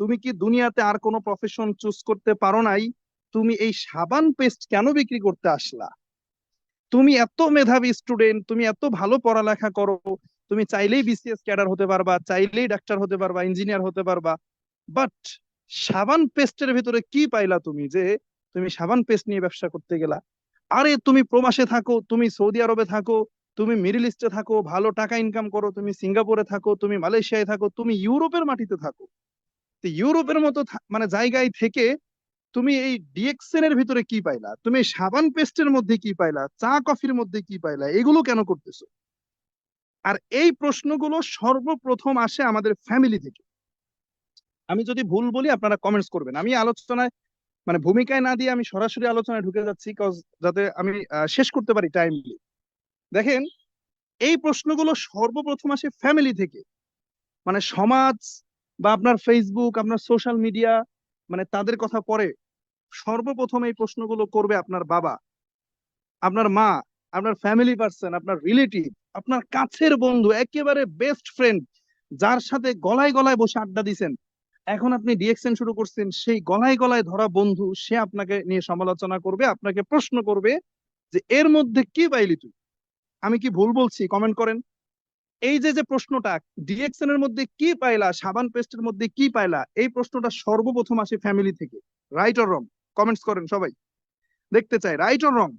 তুমি কি দুনিয়াতে আর কোনো প্রফেশন চুজ করতে পারো নাই? তুমি এই সাবান পেস্ট কেন বিক্রি করতে আসলা? তুমি এত মেধাবী স্টুডেন্ট তুমি এত ভালো পড়ালেখা করো, তুমি চাইলেই বিসিএস ক্যাডার হতে পারবা, চাইলেই ডাক্তার হতে পারবা ইঞ্জিনিয়ার হতে পারবা বাট সাবান পেস্টের ভিতরে কি পাইলা তুমি যে তুমি সাবান পেস্ট নিয়ে ব্যবসা করতে গেলা? আরে তুমি প্রবাসে থাকো, তুমি সৌদি আরবে থাকো, তুমি মিডিল ইস্টে থাকো, ভালো টাকা ইনকাম করো, তুমি সিঙ্গাপুরে থাকো, তুমি মালয়েশিয়ায় থাকো, তুমি ইউরোপের মাটিতে থাকো। ইউরোপের মতো মানে জায়গায় থেকে তুমি এই ডিএক্সএন এর ভিতরে কি পাইলা? তুমি সাবান পেস্টের মধ্যে কি পাইলা? চা কফির মধ্যে কি পাইলা? এগুলো কেন করতেছো? আর এই প্রশ্নগুলো সর্বপ্রথম আসে আমাদের ফ্যামিলি থেকে। আমি যদি ভুল বলি, আপনারা কমেন্টস করবেন। আমি আলোচনায় মানে ভূমিকায় না দিয়ে আমি সরাসরি আলোচনায় ঢুকে যাচ্ছি যাতে আমি শেষ করতে পারি টাইমলি দেখেন, এই প্রশ্নগুলো সর্বপ্রথম আসে ফ্যামিলি থেকে। মানে সমাজ বা আপনার ফেসবুক আপনার সোশ্যাল মিডিয়া মানে তাদের কথা পরে সর্বপ্রথম এই প্রশ্নগুলো করবে আপনার বাবা, আপনার মা, আপনার ফ্যামিলি পার্সন আপনার রিলেটিভ আপনার কাছের বন্ধু, একেবারে বেস্ট ফ্রেন্ড যার সাথে গলায় গলায় বসে আড্ডা দিছেন। এখন আপনি ডিএক্সএন শুরু করছেন, সেই গলায় গলায় ধরা বন্ধু সে আপনাকে নিয়ে সমালোচনা করবে, আপনাকে প্রশ্ন করবে যে, এর মধ্যে কি পাইলি তুই? আমি কি ভুল বলছি? কমেন্ট করেন। এই যে যে প্রশ্নটা ডিএক্সএন এর মধ্যে কি পাইলা, সাবান পেস্টের মধ্যে কি পাইলা, এই প্রশ্নটা সর্বপ্রথম আসে ফ্যামিলি থেকে। রাইট অর রং কমেন্টস করেন সবাই। দেখতে চাই রাইট অর রং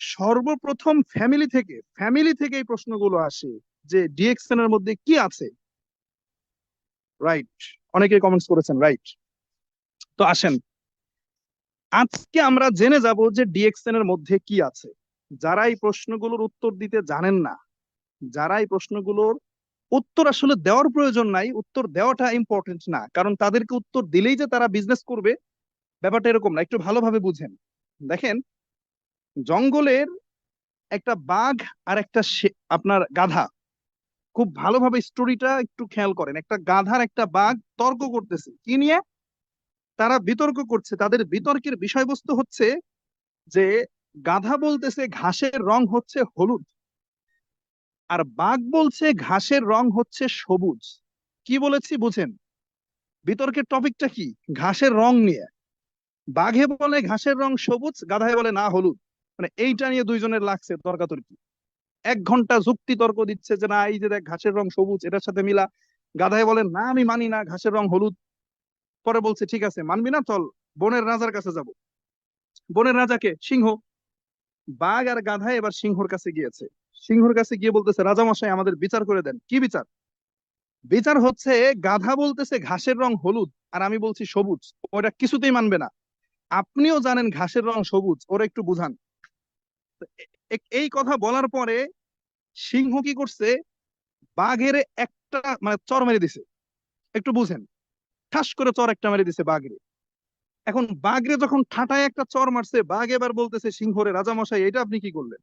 সর্বপ্রথম ফ্যামিলি থেকে ফ্যামিলি থেকে এই প্রশ্নগুলো আসে যে ডিএক্সএন এর মধ্যে কি আছে? রাইট অনেকে কমেন্টস করেছেন রাইট তো আসেন। আজকে আমরা জেনে যাব যে ডিএক্সএন এর মধ্যে কি আছে। যারা এই প্রশ্নগুলোর উত্তর দিতে জানেন না যারা এই প্রশ্নগুলোর উত্তর আসলে দেওয়ার প্রয়োজন নাই, উত্তর দেওয়াটা ইম্পর্টেন্ট না। কারণ তাদেরকে উত্তর দিলেই যে তারা বিজনেস করবে, ব্যাপারটা এরকম না, একটু ভালোভাবে বুঝেন। দেখেন, জঙ্গলের একটা বাঘ আর একটা আপনার গাধা। খুব ভালোভাবে স্টোরিটা একটু খেয়াল করেন। একটা গাধার একটা বাঘ তর্ক করতেছে। কি নিয়ে? তারা বিতর্ক করছে। তাদের বিতর্কের বিষয়বস্তু হচ্ছে যে, গাধা বলতেছে, ঘাসের রং হচ্ছে হলুদ। আর বাঘ বলছে ঘাসের রং হচ্ছে সবুজ। কি বলেছি বুঝেন? বিতর্কের টপিকটা কি? ঘাসের রং নিয়ে। বাঘে বলে ঘাসের রং সবুজ, গাধায় বলে না, হলুদ। মানে এইটা নিয়ে দুইজনের লাগছে তর্কাতর্কি। এক ঘণ্টা যুক্তি তর্ক দিচ্ছে যে না, এই যে দেখ, ঘাসের রং সবুজ, এটার সাথে মিলা। গাধায় বলে না, আমি মানি না, ঘাসের রং হলুদ। পরে বলছে, ঠিক আছে, মানবি না? চল, বনের রাজার কাছে যাব। বনের রাজাকে সিংহ, বাঘ আর গাধা এবার সিংহর কাছে গিয়েছে। সিংহর কাছে গিয়ে বলতেছে রাজামশাই আমাদের বিচার করে দেন। কি বিচার? বিচার হচ্ছে, গাধা বলতেছে, ঘাসের রং হলুদ, আর আমি বলছি সবুজ। ওটা কিছুতেই মানবে না। আপনিও জানেন ঘাসের রং সবুজ, ওরা একটু বুঝান। এই কথা বলার পরে সিংহ কি করছে, বাঘের একটা মানে চর মেরে দিছে। একটু বুঝেন। ঠাস করে চর একটা মেরে দিছে বাঘরে। এখন বাঘরে যখন ঠাটায় একটা চর মারছে, বাঘ এবার বলতেছে, সিংহরে রাজামশাই এটা আপনি কি করলেন?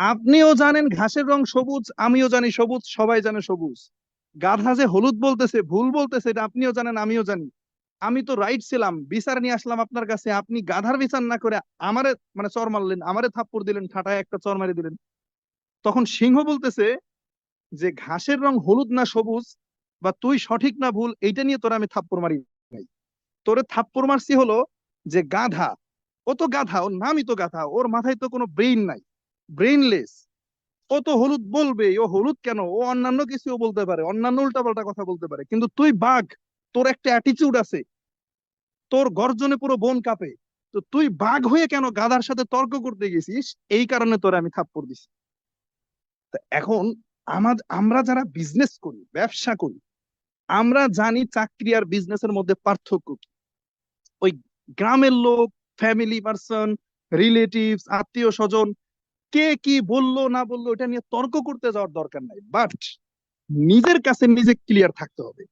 আপনিও জানেন ঘাসের রং সবুজ, আমিও জানি সবুজ, সবাই জানে সবুজ। গাধা যে হলুদ বলতেছে, ভুল বলতেছে, এটা আপনিও জানেন, আমিও জানি। আমি তো রাইট ছিলাম, বিচার নিয়ে আসলাম আপনার কাছে, আপনি গাধার বিচার না করে আমারে মানে চর মারলেন, আমারে থাপ্পড় দিলেন, ঠাটায় একটা চর মারি দিলেন। তখন সিংহ বলতেছে যে, ঘাসের রং হলুদ না সবুজ, বা তুই সঠিক না ভুল, এইটা নিয়ে তোরা আমি থাপ্পড় মারি নাই। তোরে থাপ্পড় মারছি হলো যে, গাধা। ও তো গাধা, ওর নামই তো গাধা, ওর মাথায় তো কোনো ব্রেইন নাই। ব্রেইনলেস ও তো হলুদ বলবে, ও হলুদ কেন? ও অন্যান্য কিছুও বলতে পারে, অন্যান্য উল্টাপাল্টা কথা বলতে পারে। কিন্তু তুই বাঘ, তোর একটা অ্যাটিটিউড আছে। তোর গর্জনে পুরো বন কাঁপে। তো তুই বাঘ হয়ে কেন গাধার সাথে তর্ক করতে গেছিস? এই কারণে তোরে আমি থাপ্পড় দিছি। এখন আমাদের আমরা যারা বিজনেস করি, ব্যবসা করি, আমরা জানি চাকরি আর বিজনেসের মধ্যে পার্থক্য কি। ওই গ্রামের লোক ফ্যামিলি পার্সন রিলেটিভস আত্মীয় স্বজন কে কি বলল, না বলল, এটা নিয়ে তর্ক করতে যাওয়ার দরকার নাই। বাট নিজের কাছে নিজে ক্লিয়ার থাকতে হবে।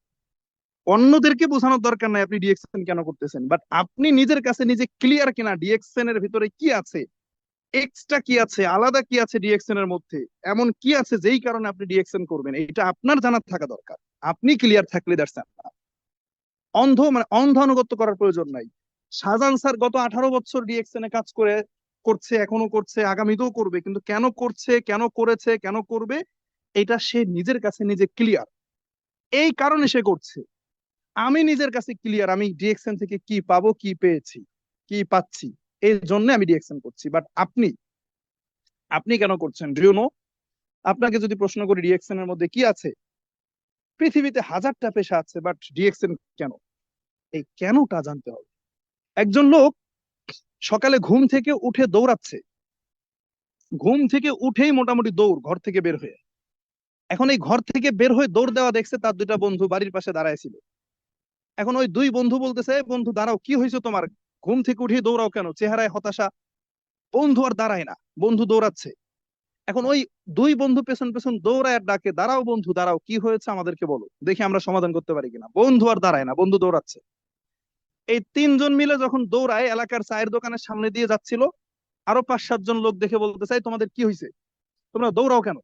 অন্যদেরকে বোঝানোর দরকার নাই আপনি ডিএক্সএন কেন করতেছেন। বাট আপনি নিজের কাছে নিজে ক্লিয়ার কিনা ডিএক্সএন এর ভিতরে কি আছে এক্সট্রা কি আছে, আলাদা কি আছে ডিএক্সএন এর মধ্যে, এমন কি আছে যেই কারণে আপনি ডিএক্সএন করবেন, এটা আপনার জানার থাকা দরকার। আপনি ক্লিয়ার থাকলে দ্যাটস অন্ধ মানে অন্ধ আনুগত্য করার প্রয়োজন নাই। শাহজাহান স্যার গত আঠারো বছর ডিএক্সএন এ কাজ করে করছে, এখনও করছে, আগামীতেও করবে, কিন্তু কেন করছে, কেন করেছে, কেন করবে, এটা সে নিজের কাছে নিজে ক্লিয়ার এই কারণে সে করছে। আমি নিজের কাছে ক্লিয়ার আমি ডিএক্সএন থেকে কি পাবো, কি পেয়েছি, কি পাচ্ছি এই জন্য আমি ডিএক্সএন করছি। বাট আপনি আপনি কেন করছেন? ডু নো আপনাকে যদি প্রশ্ন করি ডিএক্সএন এর মধ্যে কি আছে? পৃথিবীতে হাজারটা পেশা আছে বাট ডিএক্সএন কেন? এই কেনটা জানতে হবে। একজন লোক সকালে ঘুম থেকে উঠে দৌড়াচ্ছে। ঘুম থেকে উঠেই মোটামুটি দৌড়, ঘর থেকে বের হয়ে। এখন এই ঘর থেকে বের হয়ে দৌড় দেওয়া দেখছে তার দুইটা বন্ধু বাড়ির পাশে দাঁড়ায় ছিল। এখন ওই দুই বন্ধু বলতেছে বন্ধু দাঁড়াও, কি হয়েছে তোমার? ঘুম থেকে উঠে দৌড়াও কেন? চেহারায় হতাশা। বন্ধু আর দাঁড়ায় না, বন্ধু দৌড়াচ্ছে। এখন ওই দুই বন্ধু পেছন পেছন দৌড়ায় ডাকে, দাঁড়াও বন্ধু, দাঁড়াও, কি হয়েছে আমাদেরকে বলো? দেখি আমরা সমাধান করতে পারি কিনা। বন্ধু আর দাঁড়ায় না, বন্ধু দৌড়াচ্ছে। এই তিনজন মিলে যখন দৌড়ায়, এলাকার চায়ের দোকানের সামনে দিয়ে যাচ্ছিল, আরও পাঁচ সাতজন লোক দেখে বলতে চাই তোমাদের কি হয়েছে তোমরা দৌড়াও কেন?